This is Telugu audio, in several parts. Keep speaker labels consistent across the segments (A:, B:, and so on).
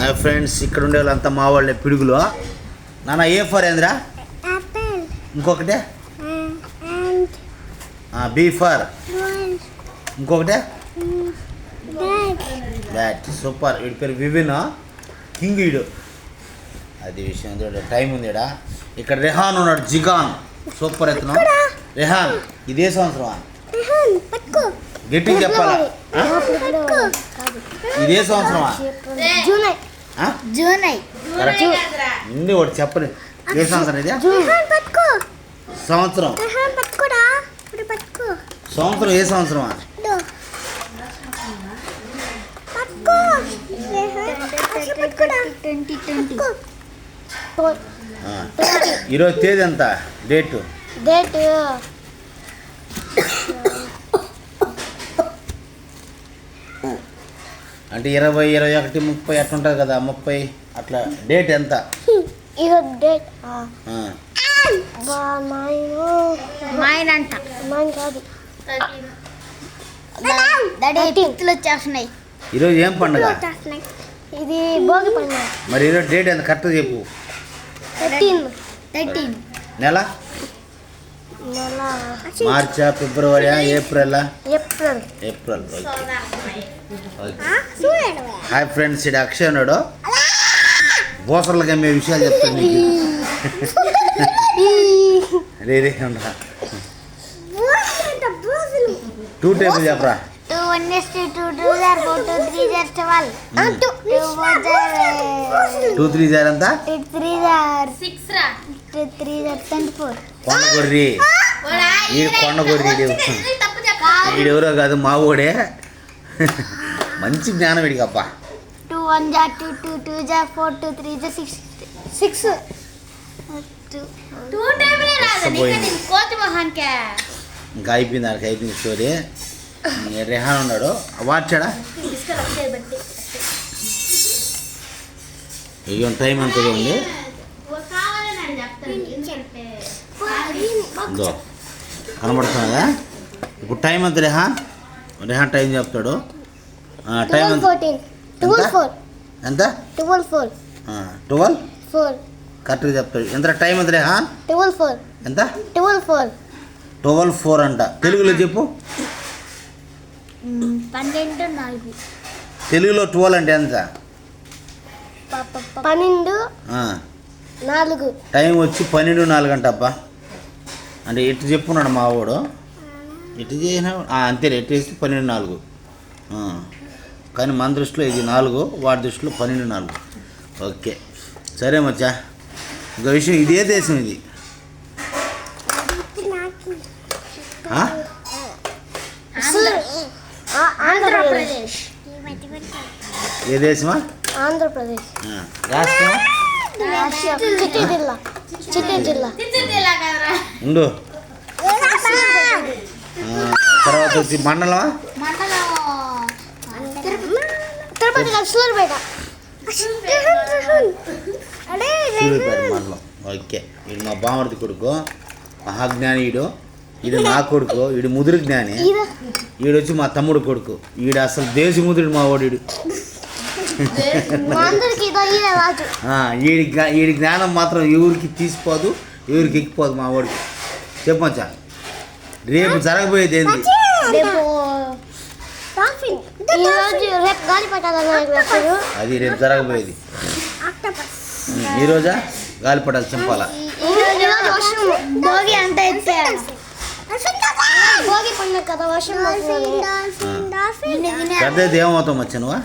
A: హాయ్ ఫ్రెండ్స్ ఇక్కడ ఉండే వాళ్ళంతా మా వాళ్ళే పిడుగులు. నాన్న ఏ ఫర్ ఏంద్రా? ఇంకొకటే? B for. ఇంకొకటే? బ్యాట్. సూపర్. వీడి పేరు వివిన్. కింగ్ వీడు. అది విషయం టైం ఉంది ఈడ. ఇక్కడ రెహాన్ ఉన్నాడు జిగాన్. సూపర్ ఎత్తున. రెహాన్ ఇదే సంవత్సరం గట్టిగా చెప్పాలా? ఇదే సంవత్సరమా? కరెక్ట్. ఉంది ఒకటి చెప్పని. ఏ సంవత్సరం ఇదే? సంవత్సరం. సంవత్సరం ఏ ఆ. ఈరోజు తేదీ ఎంత? డేటు?
B: డేట్.
A: అంటే ఇరవై ఇరవై ఒకటి ముప్పై అట్లా ఉంటుంది కదా ముప్పై అట్లా డేట్ ఎంత?
B: ఈరోజు డేట్
A: ఆ.
B: Mine
C: mine. అంట
B: మైన్ కాదు.
C: డాడీ పిత్తులు వచ్చేస్తున్నాయి.
A: ఈరోజు ఏం పండుగ?
B: ఇది భోగి పండుగ.
A: మరి ఈరోజు డేట్ ఎంత? కరెక్ట్ చెప్పు.
B: థర్టీన్.
C: థర్టీన్.
A: నెల? మార్చా February April?
B: April.
A: April hi friends ఇది అక్షయ్ ఉన్నాడు. బోసర్లుగా మే విషయాలు చెప్తాను నీకు. రే రే ఉండరా టూ టేబుల్ చెప్పరా?
C: Two one two two two jar four two three జార్ ట్వెల్వ్ టూ ఫోర్ జార్
A: టూ త్రీ జార్ ఎంత?
C: త్రీ జార్ సిక్స్ రా? టూ త్రీ జార్ ట్వంటీ ఫోర్
A: కొండగొర్రి. ఈ కొండగొర్రి ఈడు. ఈడెవరో కాదు మా ఊడే. మంచి జ్ఞానం వీడికి అబ్బా
C: టూ వన్ జార్ టూ టూ టూ జార్ ఫోర్ టూ త్రీ జార్ సిక్స్
B: సిక్స్.
A: ఇంకా అయిపోయింది ఆడికి అయిపోయింది స్టోరీ. రెహాన్ ఉన్నాడు. వాచాడా ఇక టైం ఎంత ఉంది. ఇదో. కనబడుతున్నదా ఇప్పుడు టైం ఎంత రెహాన్ రెహాన్ టైం చెప్తాడు. ఆ, టైం
B: ట్వెల్వ్
A: ఎంత?
B: ట్వెల్వ్
A: ఎంత?
B: ఫోర్.
A: ఎంత?
B: Twelve four.
A: ట్వెల్వ్?
B: ఫోర్.
A: కరెక్ట్గా చెప్తాడు. ఎంత టైం ఎంత రెహాన్
B: ట్వెల్వ్ ఫోర్.
A: ఎంత?
B: Twelve four.
A: ట్వెల్వ్ ఫోర్ అంట. తెలుగులో చెప్పు.
C: పన్నెండు నాలుగు.
A: తెలుగులో ట్వెల్వ్ అంటే ఎంత?
B: పన్నెండు
A: ఆ,
B: నాలుగు.
A: టైం వచ్చి పన్నెండు నాలుగు అంట అబ్బా. అంటే ఎటు చెప్పున్నాడు మా వాడు ఎటు చేసిన అంతే ఎటు వేస్తే పన్నెండు నాలుగు. ఆ, కానీ మన దృష్టిలో ఇది నాలుగు వాడి దృష్టిలో పన్నెండు నాలుగు. ఓకే. సరే మచ్చా ఇంకో విషయం ఇదే దేశం ఇది. ఏ దేశమా?
B: ఆంధ్రప్రదేశ్.
A: రాష్ట్రం
B: చిత్తూరు జిల్లా చిత్తూరు జిల్లా
A: ఉండు తర్వాత వచ్చి
C: మండలం
B: తిరుపతి కాదు, సూర్యాపేట అడే
A: సూర్యాపేట మండలం. ఓకే. వీడు మా బామర్ది కొడుకు మహాజ్ఞాని ఈడు ఇది నా కొడుకు వీడు ముదురు జ్ఞాని.
B: ఇది
A: ఈడు వచ్చి మా తమ్ముడు కొడుకు. ఈడు అసలు దేశముద్రుడు మా వాడు ఈడి జ్ఞానం మాత్రం ఎవరికి తీసిపోదు ఎవరికి ఎక్కిపోదు మా వాడికి. చెప్పచ్చా రేపు జరగబోయేది ఏంది?
B: ఈరోజు
A: అది రేపు జరగబోయేది. ఉం, ఈ రోజా? గాలిపటాలు చింపాలా?
B: ఈరోజు
A: పెద్దది ఏమవుతావు మచ్చ నువ్వు?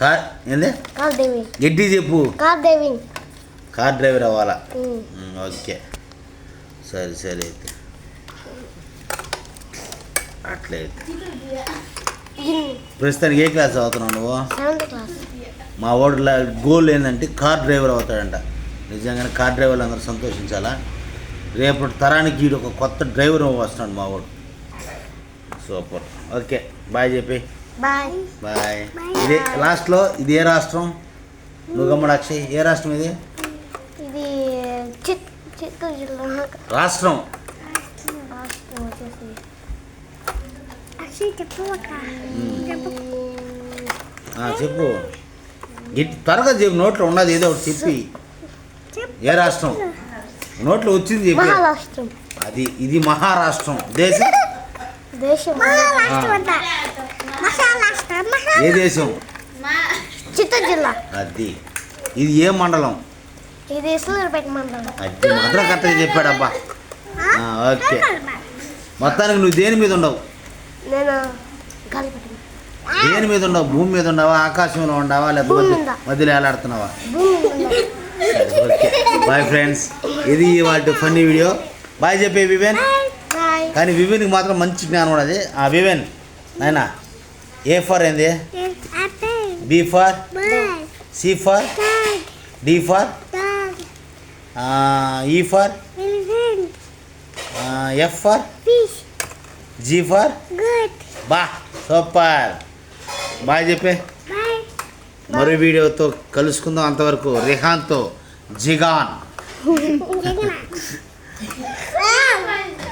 B: కార్
A: ఏంది?
B: కార్ డ్రైవింగ్
A: గట్టి చెప్పు.
B: కార్ డ్రైవింగ్
A: కార్ డ్రైవర్ అవ్వాలా ఓకే. సరే సరే అయితే. అట్లయితే ప్రస్తుతానికి ఏ క్లాస్ చదువుతున్నావు నువ్వు? మా వాడు గోల్ ఏంటంటే కార్ డ్రైవర్ అవుతాడంట. నిజంగానే కార్ డ్రైవర్లు అందరూ సంతోషించాలా? రేపటి తరానికి ఒక కొత్త డ్రైవర్ వస్తున్నాడు మా వాడు సూపర్. ఓకే బాయ్ చెప్పి.
B: బాయ్.
A: బాయ్. ఇదే లాస్ట్లో ఇది ఏ రాష్ట్రం? నువ్వు గమ్మడు అక్షయ్ ఏ రాష్ట్రం ఇది?
B: ఇది చిత్ చిత్తూరు జిల్లా
A: రాష్ట్రం.
C: చెప్పు అక్క. చెప్పు.
A: ఆ, చెప్పు. గిట్- త్వరగా చెప్పు నోట్లో ఉన్నది ఏదో ఒకటి చెప్పి. ఏ రాష్ట్రం? నోట్లో వచ్చింది చెప్పి. అది ఇది మహారాష్ట్రం. దేశం
B: దేశం
C: మహారాష్ట్ర అంట మహారాష్ట్ర మహా
A: ఏ దేశం?
B: చిత్తూరు జిల్లా.
A: అది. ఇది ఏ మండలం?
B: ఇది సూర్యాపేట మండలం.
A: అది మాత్రం కరెక్ట్గా చెప్పాడబ్బా. ఆ, ఓకే. మొత్తానికి నువ్వు దేని మీద ఉండవు?
B: నేను
A: దేని మీద ఉండవు? భూమి మీద ఉండవా? ఆకాశంలో ఉండవా? లేకపోతే. మధ్యలో
B: మీద.
A: ఓకే. బాయ్ ఫ్రెండ్స్ ఇది వాటి ఫన్నీ వీడియో బాయ్ చెప్పే వివేన్. కానీ వివెన్కి మాత్రం మంచి జ్ఞానం ఉన్నది. ఆ వివెన్ నాయనా ఏ ఫర్ ఏంది? B for? C for? D for? E for? F for? G for? బా సూపర్. బాయ్ చెప్పే. మరో వీడియోతో కలుసుకుందాం అంతవరకు. రిహాన్తో జిగాన్.